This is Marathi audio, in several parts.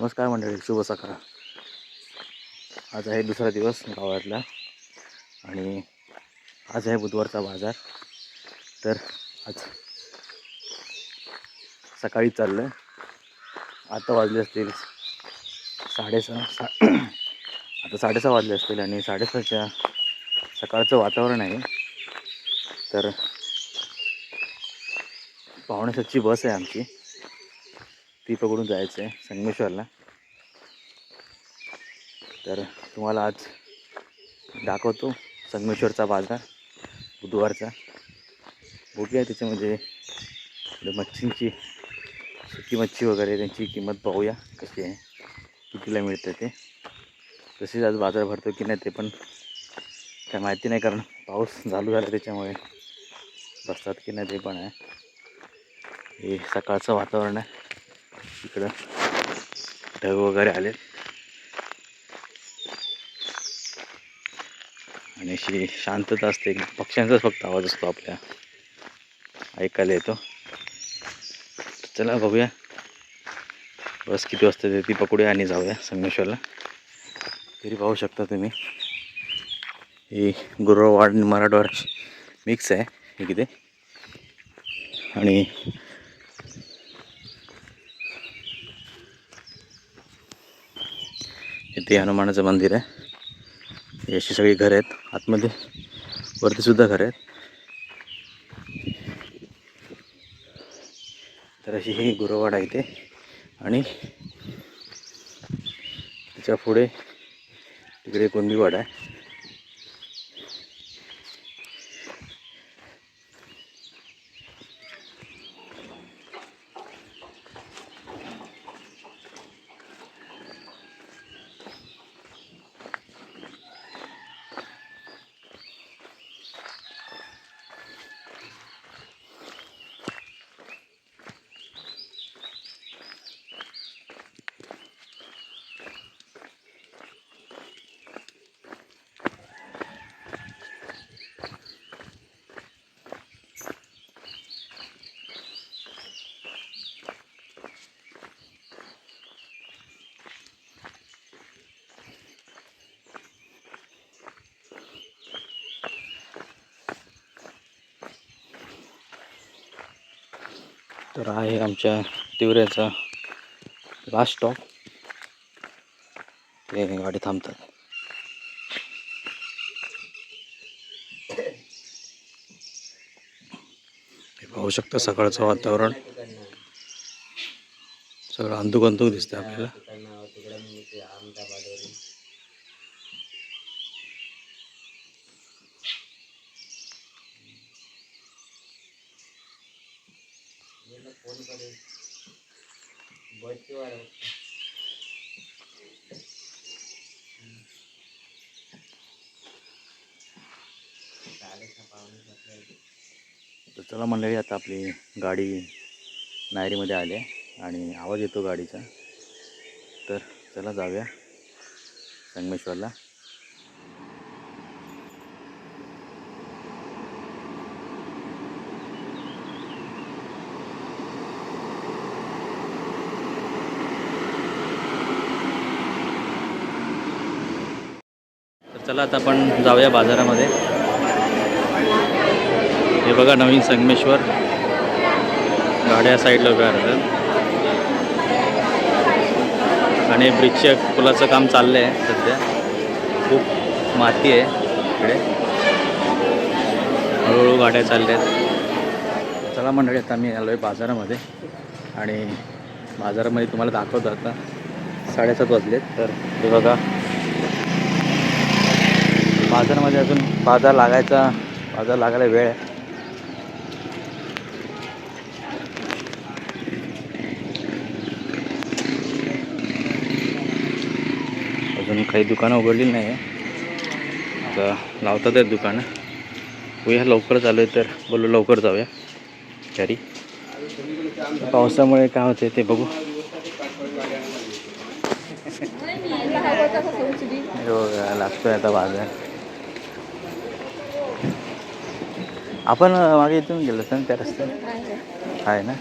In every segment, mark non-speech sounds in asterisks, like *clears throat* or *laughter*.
नमस्कार मंडळी शुभ सकाळ. आज आहे दुसरा दिवस गावातला आणि आज आहे बुधवारचा बाजार. तर आज सकाळी चाललं आहे आता वाजले असतील साडेसहा सा *clears throat* आता साडेसहा वाजले असतील आणि साडेसहाच्या सकाळचं वातावरण आहे. तर पावणेसातची बस आहे आमची. ती पकडून जायचं आहे संगमेश्वरला. तर तुम्हाला आज दाखवतो संगमेश्वरचा बाजार बुधवारचा. बघूया त्याच्यामध्ये म्हणजे मच्छींची सुकी मच्छी वगैरे त्यांची किंमत पाहूया कशी आहे कितीला मिळतं ते. तसेच आज बाजार भरतो की नाही ते पण काय माहिती नाही कारण पाऊस चालू झाला त्याच्यामुळे बसतात की नाही ते पण आहे. हे सकाळचं वातावरण आहे. इकडं. ढग वगैरे आले आणि अशी शांतता असते. पक्ष्यांचाच फक्त आवाज असतो आपल्या. ऐकायला येतो. चला बघूया. बस किती वाजता येते ती पकडूया आणि जाऊया संगमेश्वरला. तरी पाहू शकता तुम्ही. ही गुरवाड आणि मराठवाड मिक्स आहे हे किती आणि ते हनुमानाचं मंदिर आहे. अशी सगळी घरं आहेत. आतमध्ये वरती सुद्धा घरं आहेत. तर अशी ही गुरुवाड आहे इथे. आणि त्याच्या पुढे तिकडे कोंबीवाड आहे. तर आहे आमच्या तिवऱ्याचा लास्ट स्टॉप ते गाडी थांबतात. हे पाहू शकता सकाळचं वातावरण. सगळं अंधुक अंधुक दिसतं आपल्याला. तर चला मंडळी आता आपली गाडी नायरीमध्ये आली आहे आणि आवाज येतो गाडीचा. तर चला जाऊया संगमेश्वरला. चला आता आपण जाऊया बाजारामध्ये. हे बघा नवीन संगमेश्वर. गाड्या साईडला उभ्या राहतात. आणि ब्रिजच्या पुलाचं काम चाललं आहे सध्या. खूप माती आहे इकडे. हळूहळू गाड्या चालल्या आहेत चला मंडळी आता मी आलो आहे बाजारामध्ये. आणि बाजारामध्ये तुम्हाला दाखवतो आता. साडेसात वाजलेत. तर हे बघा बाजारामध्ये अजून बाजार लागायचा बाजार लागायला वेळ आहे. अजून काही दुकानं उघडलेली नाही आहे आता लावतात आहेत दुकानं. होऊया लवकर चालू आहे तर बोलू लवकर जाऊया. घरी पावसामुळे काय होते ते बघू. हे बघा, लागतोय आता बाजार. आपण मागे इथून गेलो होतो ना त्या रस्त्याने आहे ना?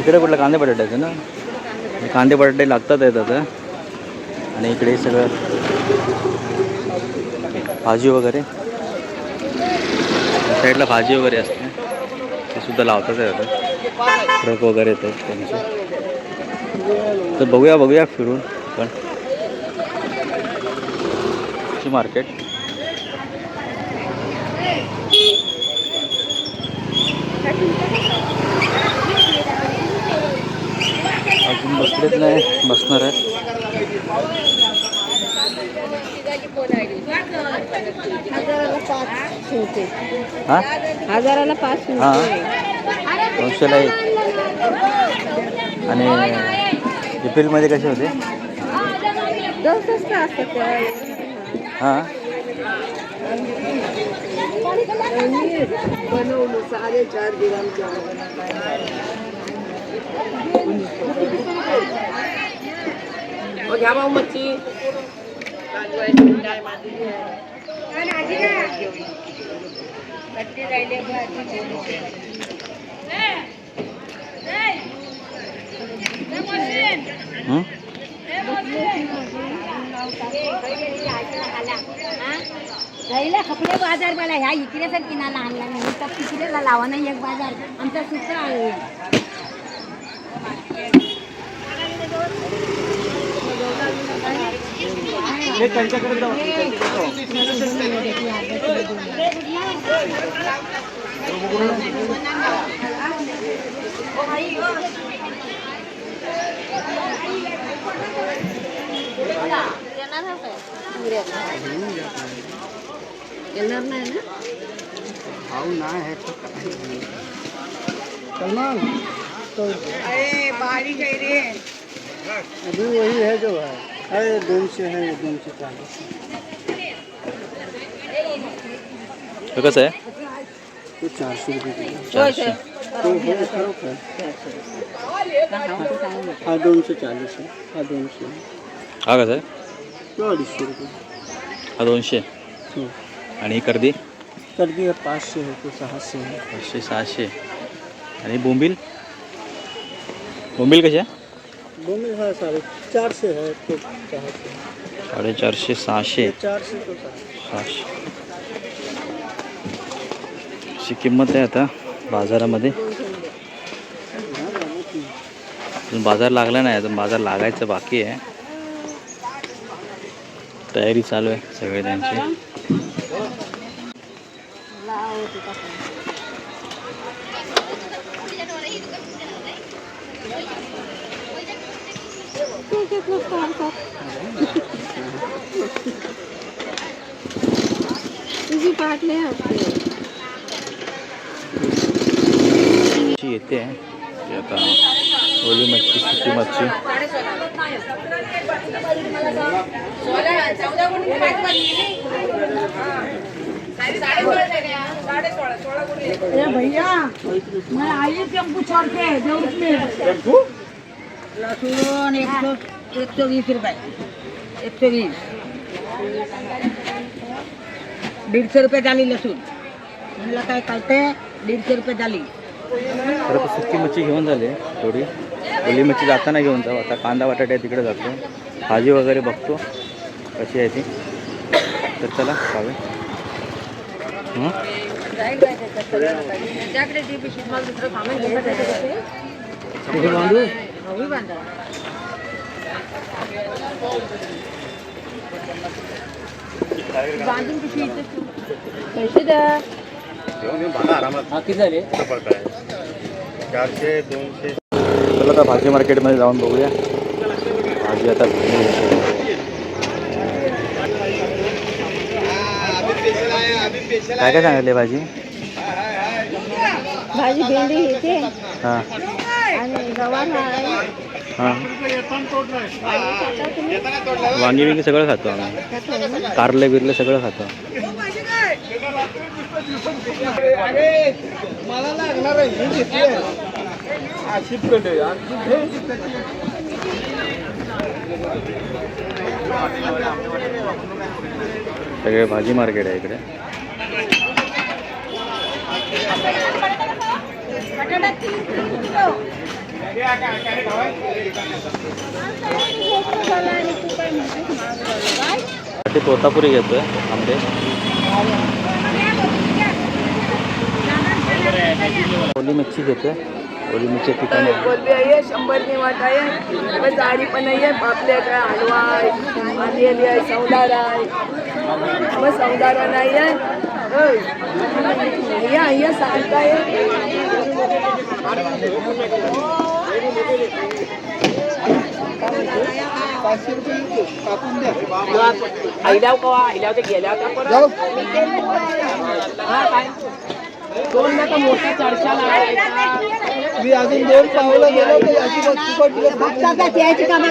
इकडे कुठलं कांदे बटाट्याचं ना? कांदे बटाटे लागतात आहेत आणि इकडे सगळं भाजी वगैरे? साईडला भाजी वगैरे असते. ते सुद्धा लावतात आहे आता. ट्रक वगैरे येत आहेत त्यांचे. तर बघूया बघूया फिरून पण मार्केट अजून बसलेत नाही बसणार आहेत. हां? हजाराला पाच हां. दोनशेला एक. आणि एप्रिलमध्ये कसे होते? हां. बनवलं साडेचार ग्रामच्या घ्या भाऊ मच्छी. हं? गाईला बाजार मला ह्या इकडे तर किनाला आणला नाही तर तिकडेला लावा नाही एक बाजार आमचा सूत्र आहे येणार नाही ना सलमान तो अभी वही है जो है है दोनशे है दोनशे चालीस हे कसं आहे तो चारशे रुपये किलो। चारशे तो है खरोखर हा। दोनशे चाळीस आहे हा। दोनशे आहे. हा कसं आहे तो अडीचशे रुपये हा दोनशे हो। आणि ही कर्दी कर्दी है पाचशे है तो सहाशे है। पाचशे सहाशे आणि बोंबील? बोंबील कसे आहे? है साढ़े चारशे है तो सहाशे साडेचारशे सहाशे ये चारशे तो सहाशे सहाशे अशी किंमत आहे आता बाजारामध्ये। अजून बाजार लागला नाही अजून बाजार लागायचं बाकी आहे. तयारी चालू आहे सगळे त्यांची तुझी पाठ नाही मच्छी येते. आता ओली मच्छी सुकी मच्छी भैया मैं आई टेम्पू छोड़ के लहसुन एक सौ एक सौ बीस रुपये. एक सौ बीस दीडशे रुपये झाली लसूण. म्हणलं काय कळते दीडशे रुपये झाली. तर सुकी मच्छी घेऊन झाली थोडी. ओली मच्छी जाताना घेऊन जाऊ. आता कांदा बटाटे तिकडे जातो. भाजी वगैरे बघतो. कशी आहे ती. तर चला खावे बांधून. पैसे द्या. हा झाले. चारशे दोनशे. चला आता भाजी मार्केटमध्ये जाऊन बघूया. भाजी आता काय काय सांगितले भाजी? भाजी भेंडी येते हां. आणि गवार आहे. हां. वांगी बिंगी सगळं खातो आम्ही. कारले बिरले सगळं खातो सगळे भाजी मार्केट आहे इकडे. ते तोतापुरी घेतोय आंबे ओली मिरची घेतोय. ओली मिरची ठिकाणी कोलबी आहे शंभरनी वाट आहे. बस जाडी पण आहे पापलेट आहे हलवा आहे आलेली आहे सौदार आहे. मग सौदारा नाही आहे या या सांगताय. आईलाव कवा आईलाव ते गेल्या का? काय दोन नका मोठा चर्चा लावायचा मी अजून दोन पावलं गेलो तर अजिबात फुकट दिलं यायची कामं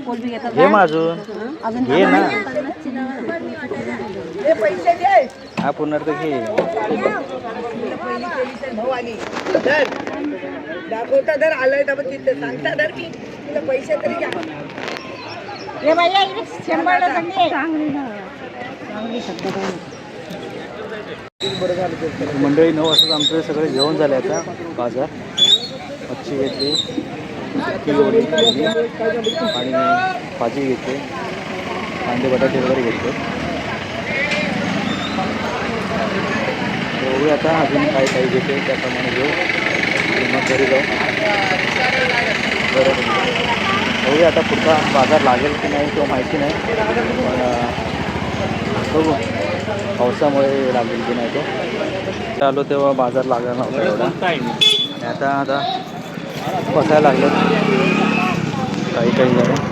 घे मग अजून. घे ना. हे पैसे दे. हा पुन्हा तर घे. दाखवता आलंय तर तिथे. सांगता धर की तुला पैसे तरी घ्या. मंडळी नऊ वाजता आमचं सगळे जेवण झाले आता. बाजार. मच्छी घेतली. किलोवडी घेतली आणि भाजी घेते. कांदे बटाटे वगैरे घेतो. एवढे आता अजून काही काही घेते त्याप्रमाणे घेऊ. मग घरी जाऊ. बरं एवढे आता पुढचा बाजार लागेल की नाही किंवा माहिती नाही. पण बघू. पावसामुळे लागेल की नाही तो. आलो तेव्हा बाजार लागला नव्हता एवढा. आणि आता आता बसायला लागलं काही काही नाही